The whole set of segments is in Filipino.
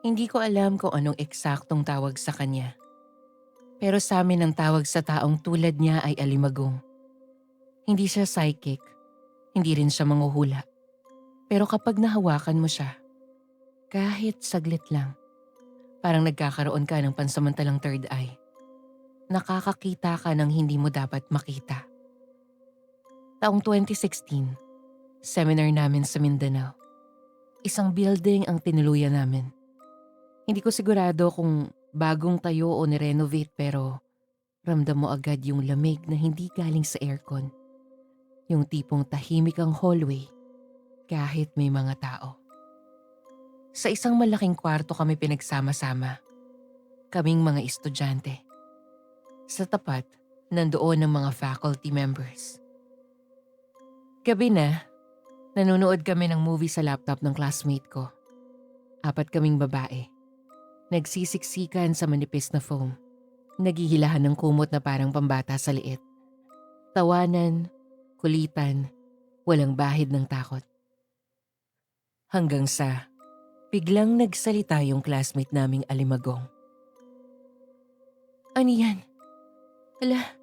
Hindi ko alam kung anong eksaktong tawag sa kanya. Pero sa amin ang tawag sa taong tulad niya ay alimagong. Hindi siya psychic. Hindi rin siya manghuhula. Pero kapag nahawakan mo siya, kahit saglit lang, parang nagkakaroon ka ng pansamantalang third eye. Nakakakita ka ng hindi mo dapat makita. Taong 2016, seminar namin sa Mindanao. Isang building ang tinuluyan namin. Hindi ko sigurado kung bagong tayo o nirenovate pero ramdam mo agad yung lamig na hindi galing sa aircon. Yung tipong tahimik ang hallway kahit may mga tao. Sa isang malaking kwarto kami pinagsama-sama. Kaming mga estudyante. Sa tapat, nandoon ang mga faculty members. Gabi na, nanonood kami ng movie sa laptop ng classmate ko. Apat kaming babae. Nagsisiksikan sa manipis na foam. Naghihilahan ng kumot na parang pambata sa liit. Tawanan, kulitan, walang bahid ng takot. Hanggang sa biglang nagsalita yung classmate naming alimagong. Ano yan? Ala,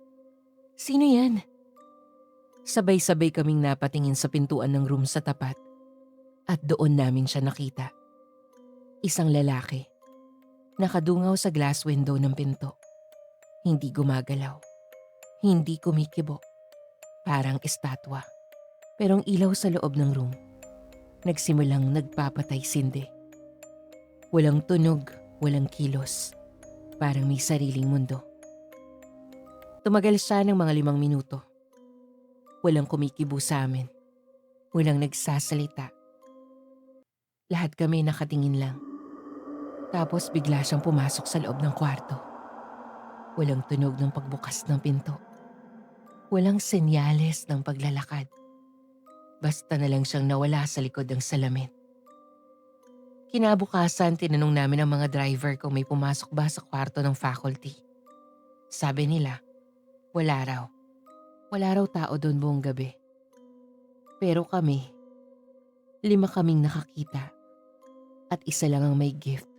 sino yan? Sabay-sabay kaming napatingin sa pintuan ng room sa tapat at doon namin siya nakita. Isang lalaki. Nakadungaw sa glass window ng pinto. Hindi gumagalaw. Hindi kumikibo. Parang estatwa. Pero ang ilaw sa loob ng room, nagsimulang nagpapatay sindi. Walang tunog, walang kilos. Parang may sariling mundo. Tumagal siya ng mga limang minuto. Walang kumikibo sa amin. Walang nagsasalita. Lahat kami nakatingin lang. Tapos bigla siyang pumasok sa loob ng kwarto. Walang tunog ng pagbukas ng pinto. Walang senyales ng paglalakad. Basta na lang siyang nawala sa likod ng salamin. Kinabukasan, tinanong namin ang mga driver kung may pumasok ba sa kwarto ng faculty. Sabi nila, wala raw. Wala raw tao doon buong gabi. Pero kami, lima kaming nakakita. At isa lang ang may gift.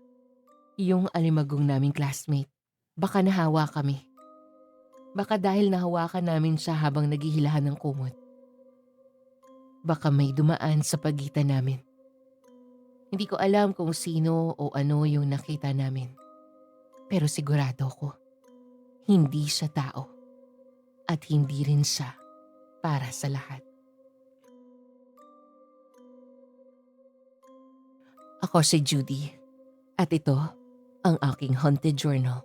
Yung alimagong naming classmate. Baka nahawa kami. Baka dahil nahawakan namin siya habang naghihilahan ng kumot. Baka may dumaan sa pagitan namin. Hindi ko alam kung sino o ano yung nakita namin. Pero sigurado ko, hindi siya tao. At hindi rin siya para sa lahat. Ako si Judy. At ito ang aking haunted journal.